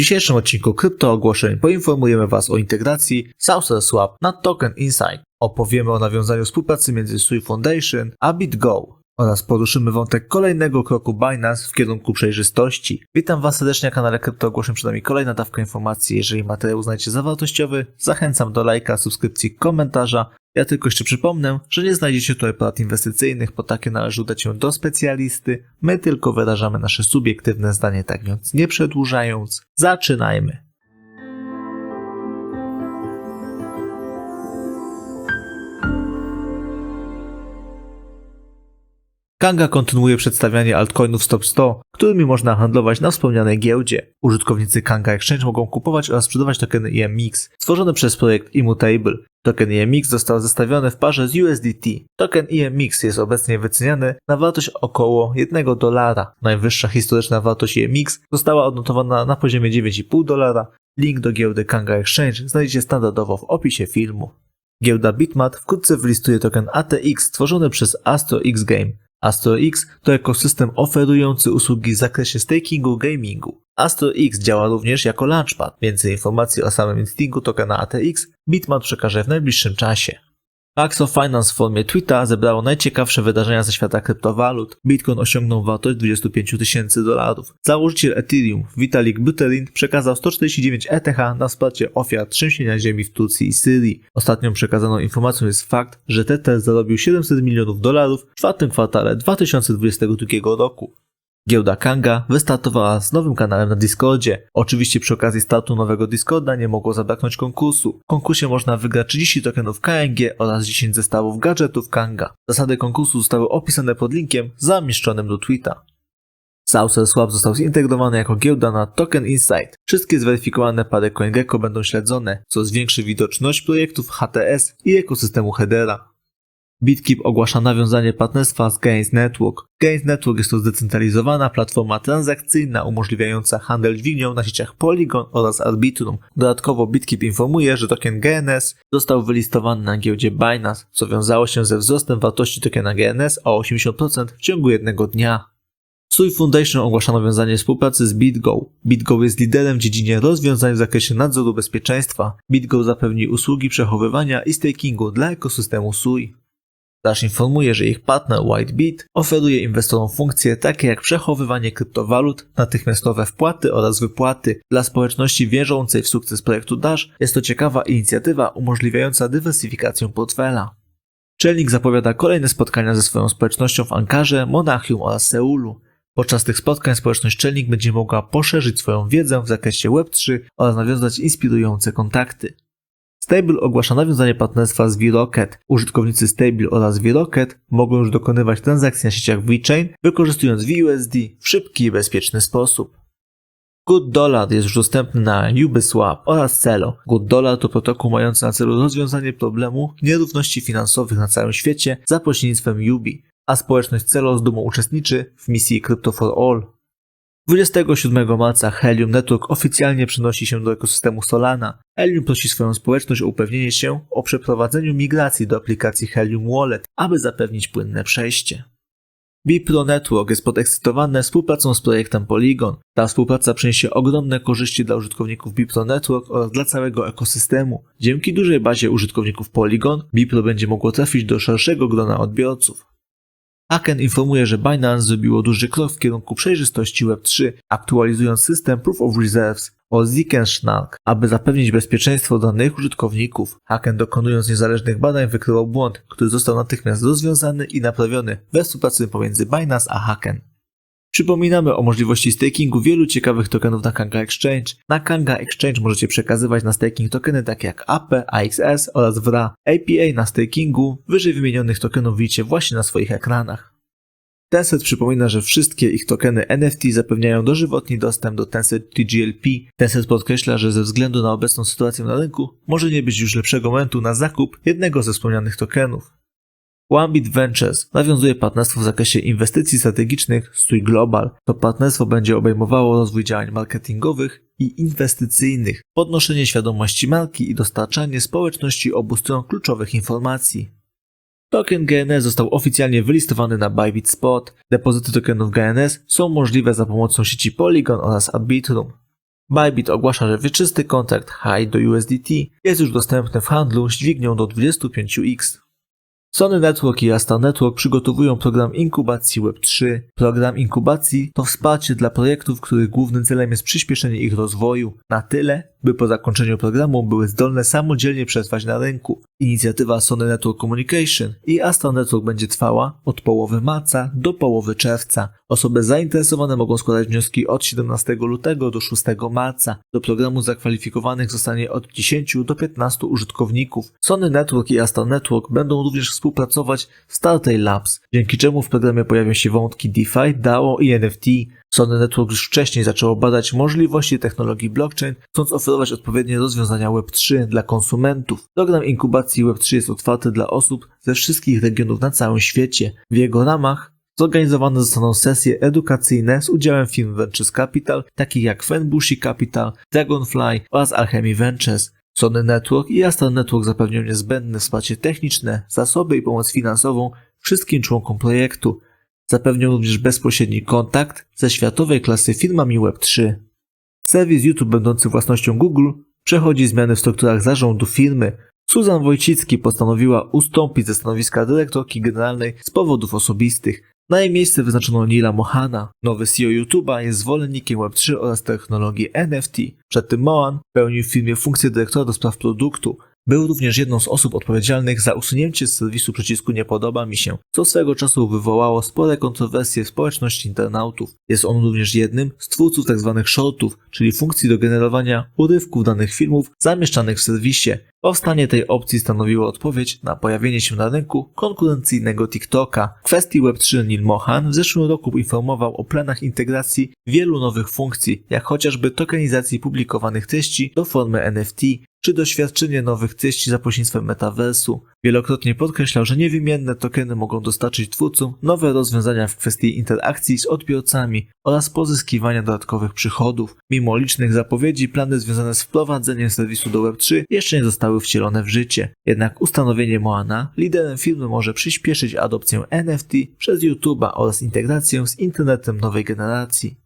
dzisiejszym odcinku Krypto Ogłoszeń poinformujemy Was o integracji Saucer Swap na Token Insight. Opowiemy o nawiązaniu współpracy między Sui Foundation a BitGo oraz poruszymy wątek kolejnego kroku Binance w kierunku przejrzystości. Witam Was serdecznie na kanale Krypto Ogłoszeń, przed nami kolejna dawka informacji. Jeżeli materiał uznajecie za wartościowy, zachęcam do lajka, subskrypcji, komentarza. Ja tylko jeszcze przypomnę, że nie znajdziecie tutaj porad inwestycyjnych, bo takie należy udać się do specjalisty. My tylko wyrażamy nasze subiektywne zdanie, tak więc nie przedłużając, zaczynajmy. Kanga kontynuuje przedstawianie altcoinów Top 100, którymi można handlować na wspomnianej giełdzie. Użytkownicy Kanga Exchange mogą kupować oraz sprzedawać tokeny EMX, stworzone przez projekt Immutable. Token EMX został zestawiony w parze z USDT. Token EMX jest obecnie wyceniany na wartość około 1 dolara. Najwyższa historyczna wartość EMX została odnotowana na poziomie 9,5 dolara. Link do giełdy Kanga Exchange znajdziecie standardowo w opisie filmu. Giełda Bitmat wkrótce wylistuje token ATX stworzony przez Astro X Game. AstroX to ekosystem oferujący usługi w zakresie stakingu gamingu. AstroX działa również jako launchpad. Więcej informacji o samym listingu tokena ATX Bitmat przekaże w najbliższym czasie. Axo Finance w formie tweeta zebrało najciekawsze wydarzenia ze świata kryptowalut. Bitcoin osiągnął wartość 25 tysięcy dolarów. Założyciel Ethereum Vitalik Buterin przekazał 149 ETH na wsparcie ofiar trzęsienia ziemi w Turcji i Syrii. Ostatnią przekazaną informacją jest fakt, że Tether zarobił 700 milionów dolarów w czwartym kwartale 2022 roku. Giełda Kanga wystartowała z nowym kanałem na Discordzie. Oczywiście przy okazji startu nowego Discorda nie mogło zabraknąć konkursu. W konkursie można wygrać 30 tokenów KNG oraz 10 zestawów gadżetów Kanga. Zasady konkursu zostały opisane pod linkiem zamieszczonym do tweeta. Saucer Swap został zintegrowany jako giełda na Token Insight. Wszystkie zweryfikowane pary CoinGecko będą śledzone, co zwiększy widoczność projektów HTS i ekosystemu Hedera. BitKeep ogłasza nawiązanie partnerstwa z Gains Network. Gains Network jest to zdecentralizowana platforma transakcyjna umożliwiająca handel dźwignią na sieciach Polygon oraz Arbitrum. Dodatkowo BitKeep informuje, że token GNS został wylistowany na giełdzie Binance, co wiązało się ze wzrostem wartości tokena GNS o 80% w ciągu jednego dnia. Sui Foundation ogłasza nawiązanie współpracy z BitGo. BitGo jest liderem w dziedzinie rozwiązań w zakresie nadzoru bezpieczeństwa. BitGo zapewni usługi przechowywania i stakingu dla ekosystemu Sui. Dash informuje, że ich partner WhiteBit oferuje inwestorom funkcje takie jak przechowywanie kryptowalut, natychmiastowe wpłaty oraz wypłaty. Dla społeczności wierzącej w sukces projektu Dash jest to ciekawa inicjatywa umożliwiająca dywersyfikację portfela. Czelnik zapowiada kolejne spotkania ze swoją społecznością w Ankarze, Monachium oraz Seulu. Podczas tych spotkań społeczność Czelnik będzie mogła poszerzyć swoją wiedzę w zakresie Web3 oraz nawiązać inspirujące kontakty. Stable ogłasza nawiązanie partnerstwa z VRocket. Użytkownicy Stable oraz VRocket mogą już dokonywać transakcji na sieciach VeChain, wykorzystując VUSD w szybki i bezpieczny sposób. Good Dollar jest już dostępny na Uniswap oraz Celo. Good Dollar to protokół mający na celu rozwiązanie problemu nierówności finansowych na całym świecie za pośrednictwem Ubi, a społeczność Celo z dumą uczestniczy w misji Crypto for All. 27 marca Helium Network oficjalnie przenosi się do ekosystemu Solana. Helium prosi swoją społeczność o upewnienie się o przeprowadzeniu migracji do aplikacji Helium Wallet, aby zapewnić płynne przejście. Bipro Network jest podekscytowane współpracą z projektem Polygon. Ta współpraca przyniesie ogromne korzyści dla użytkowników Bipro Network oraz dla całego ekosystemu. Dzięki dużej bazie użytkowników Polygon, Bipro będzie mogło trafić do szerszego grona odbiorców. Aken informuje, że Binance zrobiło duży krok w kierunku przejrzystości Web3, aktualizując system Proof of Reserves o Zickenschnark, aby zapewnić bezpieczeństwo danych użytkowników. Haken dokonując niezależnych badań wykrył błąd, który został natychmiast rozwiązany i naprawiony we współpracy pomiędzy Binance a Haken. Przypominamy o możliwości stakingu wielu ciekawych tokenów na Kanga Exchange. Na Kanga Exchange możecie przekazywać na staking tokeny takie jak AP, AXS oraz WRA. APA na stakingu wyżej wymienionych tokenów widzicie właśnie na swoich ekranach. Tencent przypomina, że wszystkie ich tokeny NFT zapewniają dożywotni dostęp do Tencent TGLP. Tencent podkreśla, że ze względu na obecną sytuację na rynku może nie być już lepszego momentu na zakup jednego ze wspomnianych tokenów. OneBit Ventures nawiązuje partnerstwo w zakresie inwestycji strategicznych TUI Global. To partnerstwo będzie obejmowało rozwój działań marketingowych i inwestycyjnych, podnoszenie świadomości marki i dostarczanie społeczności obu stron kluczowych informacji. Token GNS został oficjalnie wylistowany na Bybit Spot. Depozyty tokenów GNS są możliwe za pomocą sieci Polygon oraz Arbitrum. Bybit ogłasza, że wieczysty kontrakt High do USDT jest już dostępny w handlu z dźwignią do 25x. Sony Network i Astra Network przygotowują program inkubacji Web3. Program inkubacji to wsparcie dla projektów, których głównym celem jest przyspieszenie ich rozwoju na tyle, by po zakończeniu programu były zdolne samodzielnie przetrwać na rynku. Inicjatywa Sony Network Communication i Astra Network będzie trwała od połowy marca do połowy czerwca. Osoby zainteresowane mogą składać wnioski od 17 lutego do 6 marca. Do programu zakwalifikowanych zostanie od 10 do 15 użytkowników. Sony Network i Astra Network będą również współpracować w Startay Labs, dzięki czemu w programie pojawią się wątki DeFi, DAO i NFT. Sony Network już wcześniej zaczęło badać możliwości technologii blockchain, chcąc oferować odpowiednie rozwiązania Web3 dla konsumentów. Program inkubacji Web3 jest otwarty dla osób ze wszystkich regionów na całym świecie. W jego ramach zorganizowane zostaną sesje edukacyjne z udziałem firm Ventures Capital, takich jak Fenbushi Capital, Dragonfly oraz Alchemy Ventures. Sony Network i Astra Network zapewnią niezbędne wsparcie techniczne, zasoby i pomoc finansową wszystkim członkom projektu. Zapewnią również bezpośredni kontakt ze światowej klasy firmami Web3. Serwis YouTube będący własnością Google przechodzi zmiany w strukturach zarządu firmy. Susan Wojcicki postanowiła ustąpić ze stanowiska dyrektorki generalnej z powodów osobistych. Na jej miejsce wyznaczono Nila Mohana. Nowy CEO YouTube'a jest zwolennikiem Web3 oraz technologii NFT. Przed tym Mohan pełnił w firmie funkcję dyrektora do spraw produktu. Był również jedną z osób odpowiedzialnych za usunięcie z serwisu przycisku nie podoba mi się, co swego czasu wywołało spore kontrowersje w społeczności internautów. Jest on również jednym z twórców tzw. shortów, czyli funkcji do generowania urywków danych filmów zamieszczanych w serwisie. Powstanie tej opcji stanowiło odpowiedź na pojawienie się na rynku konkurencyjnego TikToka. W kwestii Web3 Neil Mohan w zeszłym roku informował o planach integracji wielu nowych funkcji, jak chociażby tokenizacji publikowanych treści do formy NFT, czy doświadczenie nowych treści za pośrednictwem metaversu. Wielokrotnie podkreślał, że niewymienne tokeny mogą dostarczyć twórcom nowe rozwiązania w kwestii interakcji z odbiorcami oraz pozyskiwania dodatkowych przychodów. Mimo licznych zapowiedzi, plany związane z wprowadzeniem serwisu do Web3 jeszcze nie zostały wcielone w życie. Jednak ustanowienie Moana liderem firmy może przyspieszyć adopcję NFT przez YouTube'a oraz integrację z internetem nowej generacji.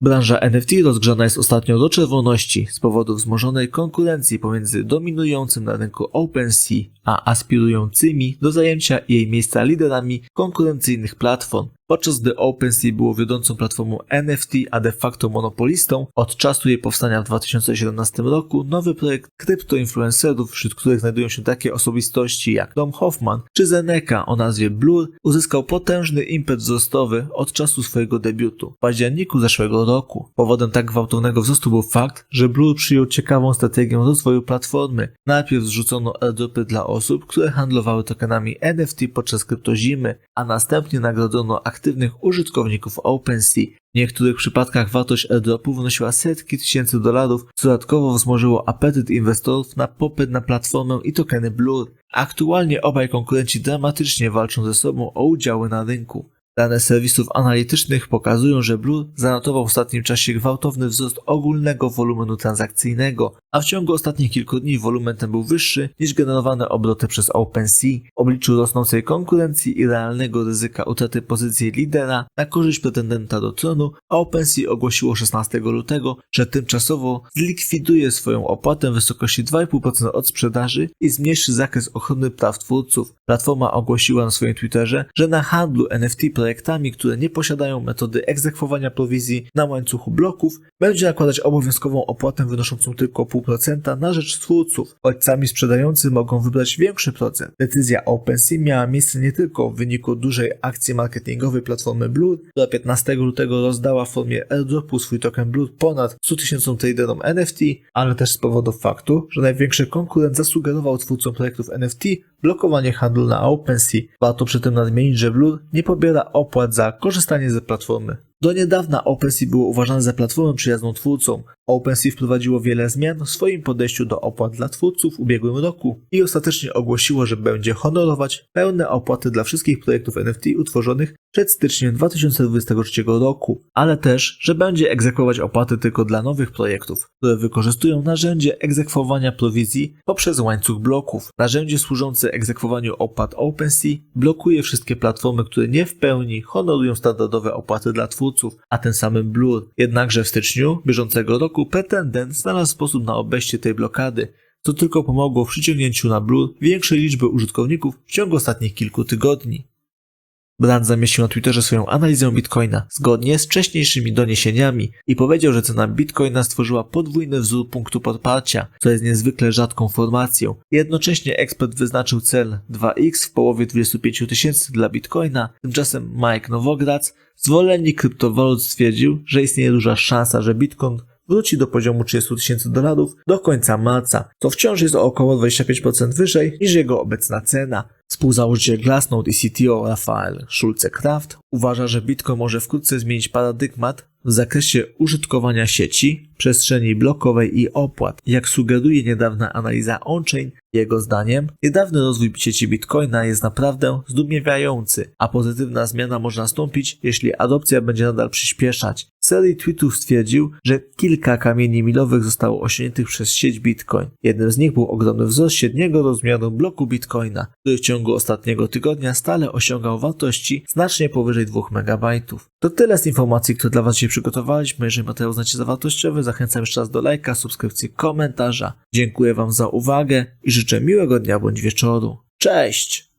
Branża NFT rozgrzana jest ostatnio do czerwoności z powodu wzmożonej konkurencji pomiędzy dominującym na rynku OpenSea a aspirującymi do zajęcia jej miejsca liderami konkurencyjnych platform. Podczas gdy OpenSea było wiodącą platformą NFT, a de facto monopolistą, od czasu jej powstania w 2017 roku nowy projekt kryptoinfluencerów, wśród których znajdują się takie osobistości jak Dom Hoffman czy Zeneca o nazwie Blur, uzyskał potężny impet wzrostowy od czasu swojego debiutu w październiku zeszłego roku. Powodem tak gwałtownego wzrostu był fakt, że Blur przyjął ciekawą strategię rozwoju platformy. Najpierw zrzucono airdropy dla osób, które handlowały tokenami NFT podczas kryptozimy, a następnie nagrodzono aktywnych użytkowników OpenSea. W niektórych przypadkach wartość airdropu wynosiła setki tysięcy dolarów, co dodatkowo wzmożyło apetyt inwestorów na popyt na platformę i tokeny Blur. Aktualnie obaj konkurenci dramatycznie walczą ze sobą o udziały na rynku. Dane serwisów analitycznych pokazują, że Blur zanotował w ostatnim czasie gwałtowny wzrost ogólnego wolumenu transakcyjnego, a w ciągu ostatnich kilku dni wolumen ten był wyższy niż generowane obroty przez OpenSea. W obliczu rosnącej konkurencji i realnego ryzyka utraty pozycji lidera na korzyść pretendenta do tronu, OpenSea ogłosiło 16 lutego, że tymczasowo zlikwiduje swoją opłatę w wysokości 2,5% od sprzedaży i zmniejszy zakres ochrony praw twórców. Platforma ogłosiła na swoim Twitterze, że na handlu NFT projektami, które nie posiadają metody egzekwowania prowizji na łańcuchu bloków, będzie nakładać obowiązkową opłatę wynoszącą tylko 0,5% na rzecz twórców, choć sami sprzedający mogą wybrać większy procent. Decyzja OpenSea miała miejsce nie tylko w wyniku dużej akcji marketingowej platformy Blur, która 15 lutego rozdała w formie airdropu swój token Blur ponad 100 tysiącom traderom NFT, ale też z powodu faktu, że największy konkurent zasugerował twórcom projektów NFT blokowanie handlu na OpenSea. Warto przy tym nadmienić, że Blur nie pobiera opłat za korzystanie ze platformy. Do niedawna OpenSea było uważane za platformę przyjazną twórcom. OpenSea wprowadziło wiele zmian w swoim podejściu do opłat dla twórców w ubiegłym roku i ostatecznie ogłosiło, że będzie honorować pełne opłaty dla wszystkich projektów NFT utworzonych przed styczniem 2023 roku, ale też, że będzie egzekwować opłaty tylko dla nowych projektów, które wykorzystują narzędzie egzekwowania prowizji poprzez łańcuch bloków. Narzędzie służące egzekwowaniu opłat OpenSea blokuje wszystkie platformy, które nie w pełni honorują standardowe opłaty dla twórców twórców, a tym samym Blur. Jednakże w styczniu bieżącego roku pretendent znalazł sposób na obejście tej blokady, co tylko pomogło w przyciągnięciu na Blur większej liczby użytkowników w ciągu ostatnich kilku tygodni. Brand zamieścił na Twitterze swoją analizę Bitcoina zgodnie z wcześniejszymi doniesieniami i powiedział, że cena Bitcoina stworzyła podwójny wzór punktu podparcia, co jest niezwykle rzadką formacją. Jednocześnie ekspert wyznaczył cel 2x w połowie 25 tysięcy dla Bitcoina, tymczasem Mike Nowograc, zwolennik kryptowalut stwierdził, że istnieje duża szansa, że Bitcoin wróci do poziomu 30 tysięcy dolarów do końca marca, co wciąż jest o około 25% wyżej niż jego obecna cena. Współzałożyciel Glassnode i CTO Rafael Schulze-Kraft uważa, że Bitcoin może wkrótce zmienić paradygmat w zakresie użytkowania sieci, przestrzeni blokowej i opłat. Jak sugeruje niedawna analiza on-chain, jego zdaniem niedawny rozwój sieci Bitcoina jest naprawdę zdumiewający, a pozytywna zmiana może nastąpić, jeśli adopcja będzie nadal przyspieszać. W serii tweetów stwierdził, że kilka kamieni milowych zostało osiągniętych przez sieć Bitcoin. Jednym z nich był ogromny wzrost średniego rozmiaru bloku Bitcoina, który w ciągu ostatniego tygodnia stale osiągał wartości znacznie powyżej 2 MB. To tyle z informacji, które dla Was dzisiaj przygotowaliśmy. Jeżeli materiał uznacie za wartościowy, zachęcam jeszcze raz do lajka, subskrypcji, komentarza. Dziękuję Wam za uwagę i życzę miłego dnia bądź wieczoru. Cześć!